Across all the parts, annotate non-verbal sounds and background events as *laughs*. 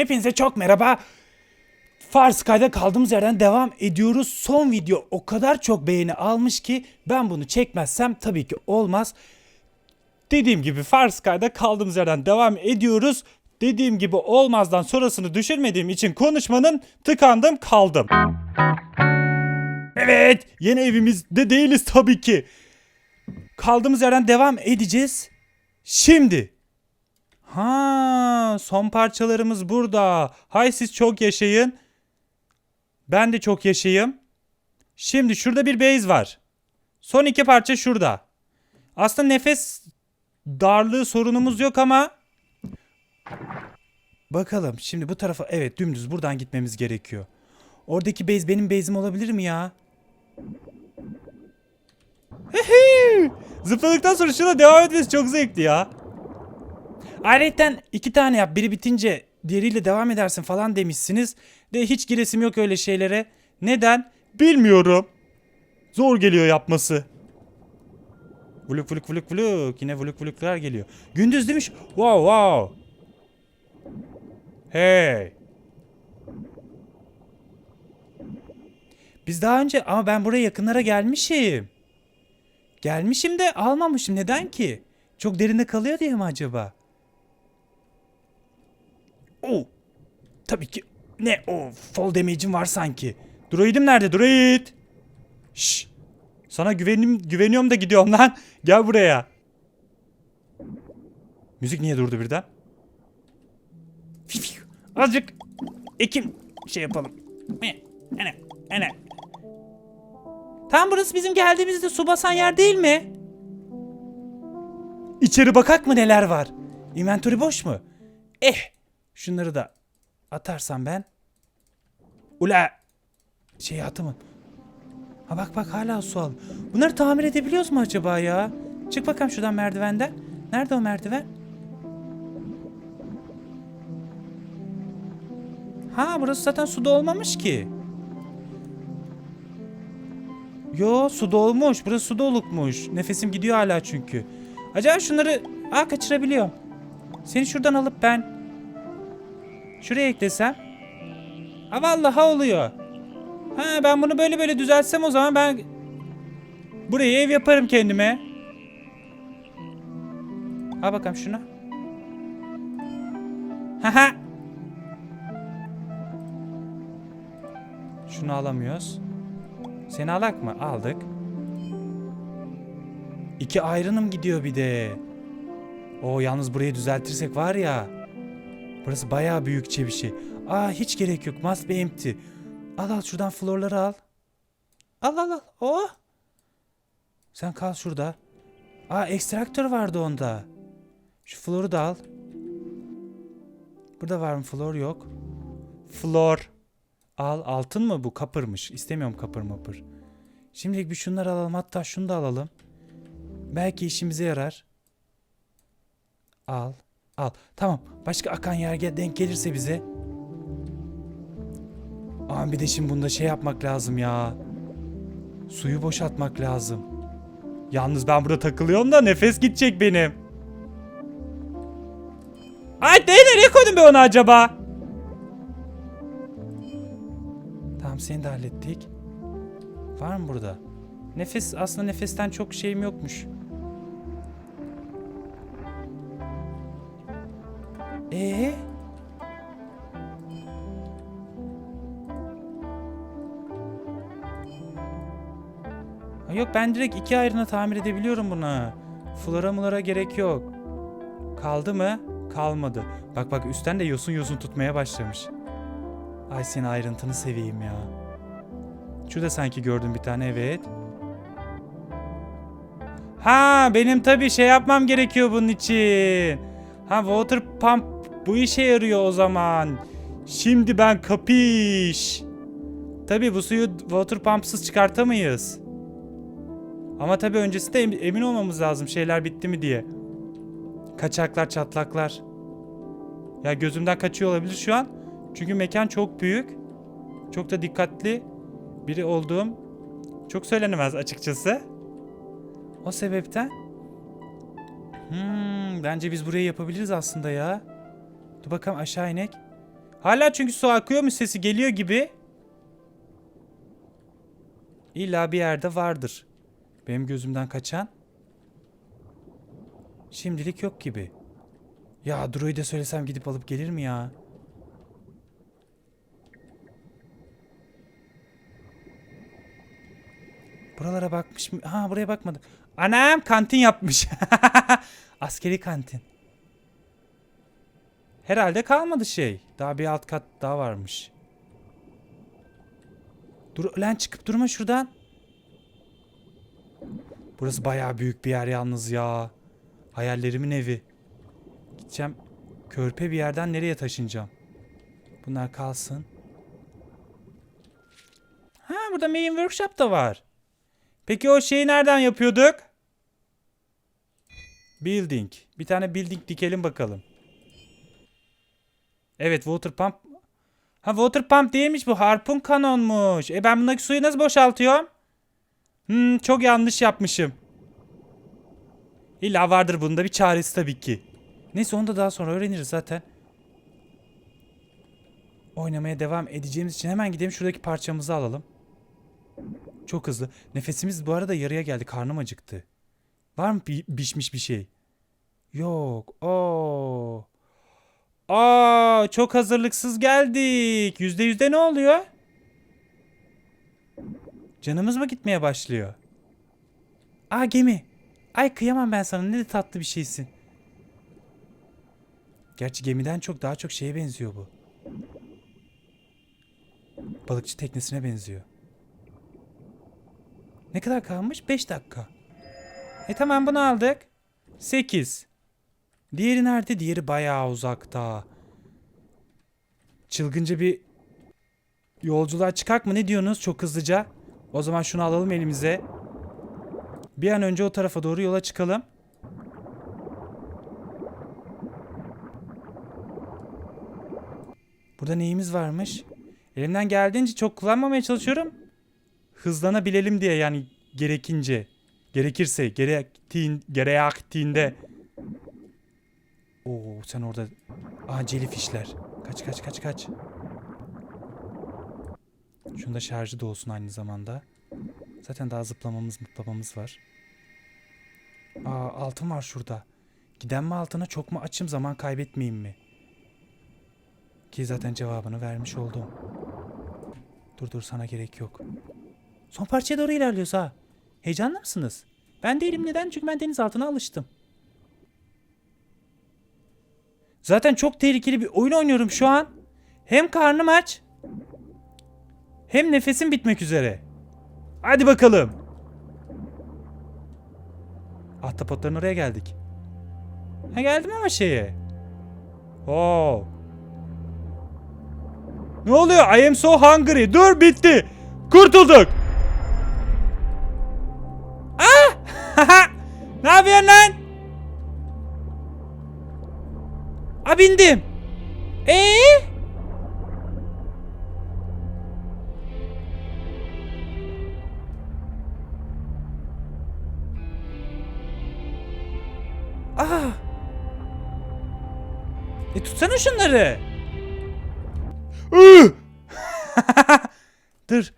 Hepinize çok merhaba. Far Sky'da kaldığımız yerden devam ediyoruz. Son video o kadar çok beğeni almış ki ben bunu çekmezsem tabii ki olmaz. Dediğim gibi Far Sky'da kaldığımız yerden devam ediyoruz. Dediğim gibi olmazdan sonrasını düşürmediğim için konuşmanın tıkandım kaldım. Evet yeni evimizde değiliz tabii ki. Kaldığımız yerden devam edeceğiz. Şimdi Ha, son parçalarımız burada. Hay siz çok yaşayın. Ben de çok yaşayayım. Şimdi şurada bir base var. Son iki parça şurada. Aslında nefes darlığı sorunumuz yok ama bakalım şimdi bu tarafa evet dümdüz buradan gitmemiz gerekiyor. Oradaki base benim base'im olabilir mi ya? Zıpladıktan sonra şuna devam etmesi çok zevkli ya. Ayrıca iki tane yap. Biri bitince diğeriyle devam edersin falan demişsiniz. De hiç giresim yok öyle şeylere. Neden? Bilmiyorum. Zor geliyor yapması. Vluk vluk vluk vluk. Yine vluk vluklar geliyor. Gündüz demiş. Wow wow. Hey. Biz daha önce ama ben buraya yakınlara gelmişim. Gelmişim de almamışım. Neden ki? Çok derinde kalıyor diye mi acaba? Oo. Tabii ki. Ne o fall damage'im var sanki. Droid'im nerede? Droid. Şş. Sana güvenim, güveniyorum da gidiyorum lan. *laughs* Gel buraya. Müzik niye durdu birden? Azıcık ekim şey yapalım. Ana, ana. Tam burası bizim geldiğimizde su basan yer değil mi? İçeri bakak mı neler var? Inventory boş mu? Eh Şunları da atarsam ben. Ula şey atımın. Ha bak bak hala su al. Bunları tamir edebiliyoruz mu acaba ya? Çık bakalım şuradan merdivenden. Nerede o merdiven? Ha burası zaten suda olmamış ki. Yo su dolmuş. Burası su dolukmuş. Nefesim gidiyor hala çünkü. Acaba şunları aa kaçırabiliyorum. Seni şuradan alıp ben Şuraya eklesem. Ha vallahi oluyor. Ha ben bunu böyle böyle düzeltsem o zaman ben burayı ev yaparım kendime. Al bakalım şunu. Haha. Şunu alamıyoruz. Seni alak mı? Aldık. İki ayrınım gidiyor bir de. O yalnız burayı düzeltirsek var ya. Burası bayağı büyükçe bir şey. Aa hiç gerek yok. Must be empty. Al al şuradan florları al. Al al al. Oh. Sen kal şurada. Aa ekstraktör vardı onda. Şu floru da al. Burada var mı flor yok. Flor. Al altın mı bu? Kapırmış. İstemiyorum kapır mapır. Şimdilik bir şunları alalım. Hatta şunu da alalım. Belki işimize yarar. Al. Al. Tamam. Başka akan yer gel- denk gelirse bize. Aman bir de şimdi bunda şey yapmak lazım ya. Suyu boşaltmak lazım. Yalnız ben burada takılıyorum da nefes gidecek benim. Ay ne nereye koydun be onu acaba? Tamam seni de hallettik. Var mı burada? Nefes aslında nefesten çok şeyim yokmuş. Ee? Yok ben direkt iki ayrına tamir edebiliyorum bunu. Flora mulara gerek yok. Kaldı mı? Kalmadı. Bak bak üstten de yosun yosun tutmaya başlamış. Ay senin ayrıntını seveyim ya. Şurada sanki gördüm bir tane evet. Ha benim tabii şey yapmam gerekiyor bunun için. Ha water pump bu işe yarıyor o zaman. Şimdi ben kapiş. Tabii bu suyu water pumpsız çıkartamayız. Ama tabii öncesinde em- emin olmamız lazım şeyler bitti mi diye. Kaçaklar çatlaklar. Ya gözümden kaçıyor olabilir şu an. Çünkü mekan çok büyük. Çok da dikkatli biri olduğum çok söylenemez açıkçası. O sebepten Hmm, bence biz burayı yapabiliriz aslında ya. Dur bakalım aşağı inek. Hala çünkü su akıyormuş sesi geliyor gibi. İlla bir yerde vardır. Benim gözümden kaçan. Şimdilik yok gibi. Ya Duru'yu da söylesem gidip alıp gelir mi ya? Buralara bakmış mı? Ha buraya bakmadık. Anam kantin yapmış. *laughs* Askeri kantin. Herhalde kalmadı şey. Daha bir alt kat daha varmış. Dur lan çıkıp durma şuradan. Burası bayağı büyük bir yer yalnız ya. Hayallerimin evi. Gideceğim körpe bir yerden nereye taşınacağım? Bunlar kalsın. Ha burada main workshop da var. Peki o şeyi nereden yapıyorduk? Building. Bir tane building dikelim bakalım. Evet water pump. Ha water pump değilmiş bu harpun kanonmuş. E ben bundaki suyu nasıl boşaltıyorum? Hmm, çok yanlış yapmışım. İlla vardır bunda bir çaresi tabii ki. Neyse onu da daha sonra öğreniriz zaten. Oynamaya devam edeceğimiz için hemen gidelim şuradaki parçamızı alalım. Çok hızlı. Nefesimiz bu arada yarıya geldi. Karnım acıktı. Var mı pişmiş bir şey? Yok. Oo. Aa, çok hazırlıksız geldik. Yüzde yüzde ne oluyor? Canımız mı gitmeye başlıyor? Aa gemi. Ay kıyamam ben sana. Ne de tatlı bir şeysin. Gerçi gemiden çok daha çok şeye benziyor bu. Balıkçı teknesine benziyor. Ne kadar kalmış? 5 dakika. E tamam bunu aldık. 8. Diğeri nerede? Diğeri bayağı uzakta. Çılgınca bir yolculuğa çıkak mı? Ne diyorsunuz? Çok hızlıca. O zaman şunu alalım elimize. Bir an önce o tarafa doğru yola çıkalım. Burada neyimiz varmış? Elimden geldiğince çok kullanmamaya çalışıyorum. Hızlanabilelim diye yani gerekince. Gerekirse, gerektiğin, gerektiğinde. Oo sen orada. Aa jellyfishler. Kaç kaç kaç kaç. Şunda şarjı da olsun aynı zamanda. Zaten daha zıplamamız zıplamamız var. Aa altın var şurada. Giden mi altına çok mu açım zaman kaybetmeyeyim mi? Ki zaten cevabını vermiş oldum. Dur dur sana gerek yok. Son parçaya doğru ilerliyoruz ha. Heyecanlı mısınız? Ben değilim neden? Çünkü ben deniz altına alıştım. Zaten çok tehlikeli bir oyun oynuyorum şu an. Hem karnım aç. Hem nefesim bitmek üzere. Hadi bakalım. Ahtapotların oraya geldik. Ha geldim ama şeye. Oo. Ne oluyor? I am so hungry. Dur bitti. Kurtulduk. Ah! *laughs* ne yapıyorsun lan? A bindim. Ee? Ah! E tutsana şunları. *laughs* Dur.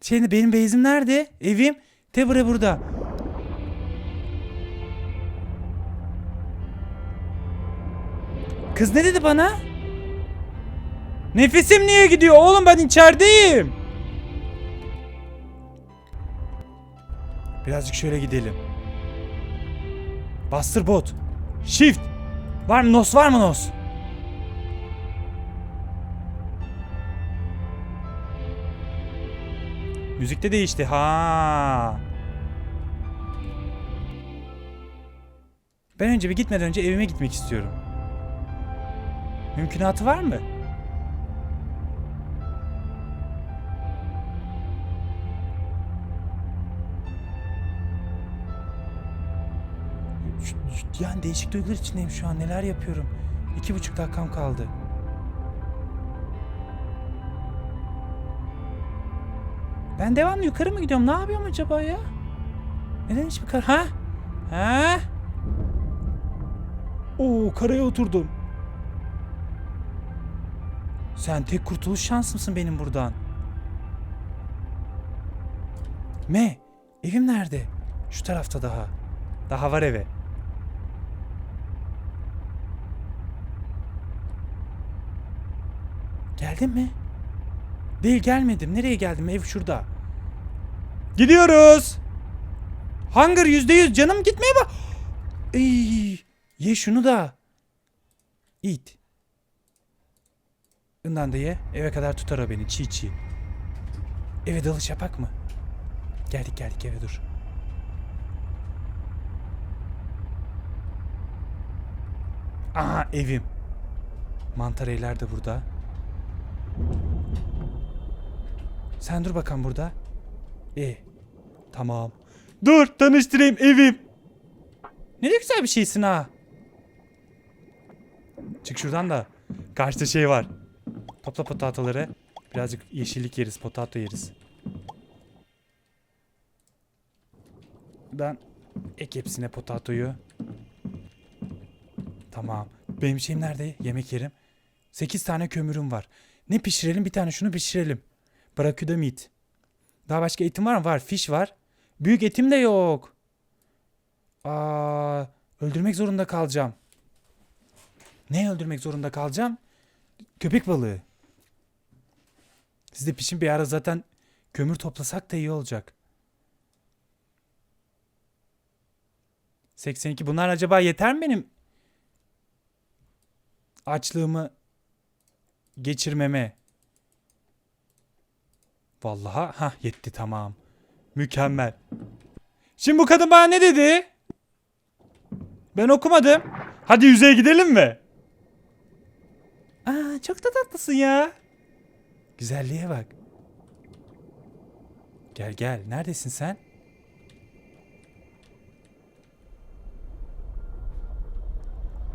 Şey benim beyzim nerede? Evim. Tebure burada. Kız ne dedi bana? Nefesim niye gidiyor? Oğlum ben içerideyim. Birazcık şöyle gidelim. Bastır bot. Shift. Var mı nos var mı nos? Müzik de değişti. Ha. Ben önce bir gitmeden önce evime gitmek istiyorum. Mümkünatı var mı? Yani değişik duygular içindeyim şu an. Neler yapıyorum? İki buçuk dakikam kaldı. Ben devamlı yukarı mı gidiyorum? Ne yapıyorum acaba ya? Neden hiçbir kar... Ha? Ha? Oo karaya oturdum. Sen tek kurtuluş şansımsın benim buradan. Me, evim nerede? Şu tarafta daha. Daha var eve. Geldin mi? Değil gelmedim. Nereye geldim? Ev şurada. Gidiyoruz. Hunger yüzde yüz. Canım gitmeye bak. Ey, ye şunu da. Eat. Bundan da. Eve kadar tutar o beni. Çiğ çiğ. Eve dalış yapak mı? Geldik geldik eve dur. Aha evim. Mantar evler de burada. Sen dur bakalım burada. İyi. Tamam. Dur tanıştırayım evim. Ne de güzel bir şeysin ha. Çık şuradan da. Karşıda şey var. Topla potatoları. Birazcık yeşillik yeriz, potato yeriz. Ben ek hepsine potatoyu. Tamam. Benim şeyim nerede? Yemek yerim. 8 tane kömürüm var. Ne pişirelim? Bir tane şunu pişirelim. Barakuda meat. Daha başka etim var mı? Var. Fish var. Büyük etim de yok. Aa, öldürmek zorunda kalacağım. Ne öldürmek zorunda kalacağım? Köpek balığı. Siz de pişin bir ara zaten kömür toplasak da iyi olacak. 82 bunlar acaba yeter mi benim açlığımı geçirmeme? Vallahi ha yetti tamam. Mükemmel. Şimdi bu kadın bana ne dedi? Ben okumadım. Hadi yüzeye gidelim mi? Aa çok da tatlısın ya. Güzelliğe bak. Gel gel. Neredesin sen?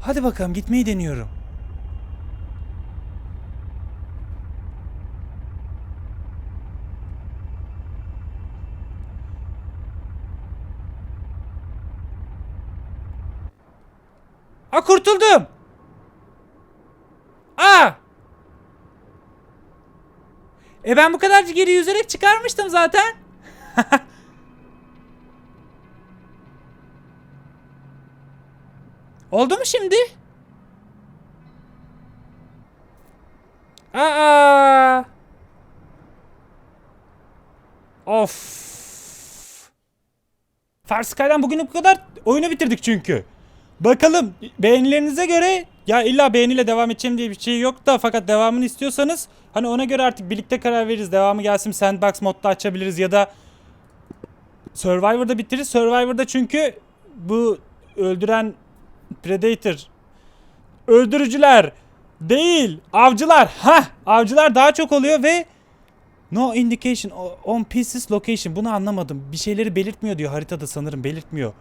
Hadi bakalım gitmeyi deniyorum. Aa kurtuldum. Aa! E ben bu kadarcık geri yüzerek çıkarmıştım zaten. *laughs* Oldu mu şimdi? Aa! Of. Farskay'dan bugün bu kadar oyunu bitirdik çünkü. Bakalım beğenilerinize göre ya illa beğeniyle devam edeceğim diye bir şey yok da fakat devamını istiyorsanız hani ona göre artık birlikte karar veririz. Devamı gelsin sandbox modda açabiliriz ya da Survivor'da bitiririz. Survivor'da çünkü bu öldüren Predator öldürücüler değil avcılar ha avcılar daha çok oluyor ve no indication on pieces location bunu anlamadım bir şeyleri belirtmiyor diyor haritada sanırım belirtmiyor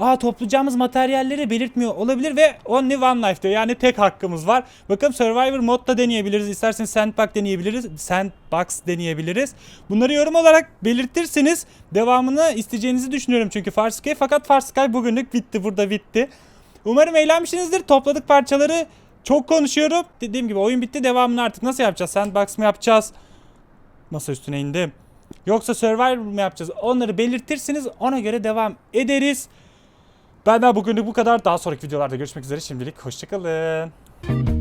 Aa toplayacağımız materyalleri belirtmiyor olabilir ve only one life diyor. Yani tek hakkımız var. Bakalım Survivor modda deneyebiliriz. İsterseniz Sandbox deneyebiliriz. Sandbox deneyebiliriz. Bunları yorum olarak belirtirseniz devamını isteyeceğinizi düşünüyorum. Çünkü Far Sky fakat Far Sky bugünlük bitti. Burada bitti. Umarım eğlenmişsinizdir. Topladık parçaları. Çok konuşuyorum. Dediğim gibi oyun bitti. Devamını artık nasıl yapacağız? Sandbox mı yapacağız? Masa üstüne indim. Yoksa Survivor mı yapacağız? Onları belirtirsiniz. Ona göre devam ederiz. Benden bugünlük bu kadar. Daha sonraki videolarda görüşmek üzere. Şimdilik hoşçakalın.